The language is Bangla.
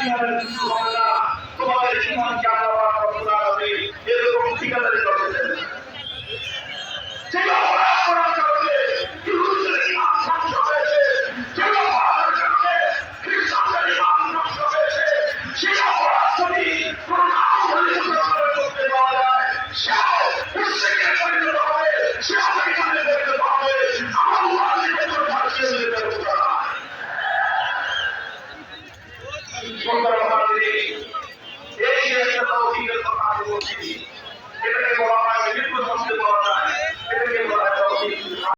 ইমানের কিছু হবে না তোমাদের ইমানকে আল্লাহ পাক রব্বুল এরকম ঠিকাদারি করে দেন যেটা অপরাধ করার সুন্দর মহাদেবী এই যে একটা তৌফিকের কথা বলছি। এটাকে বলা হয় বিপুল সংস্কৃত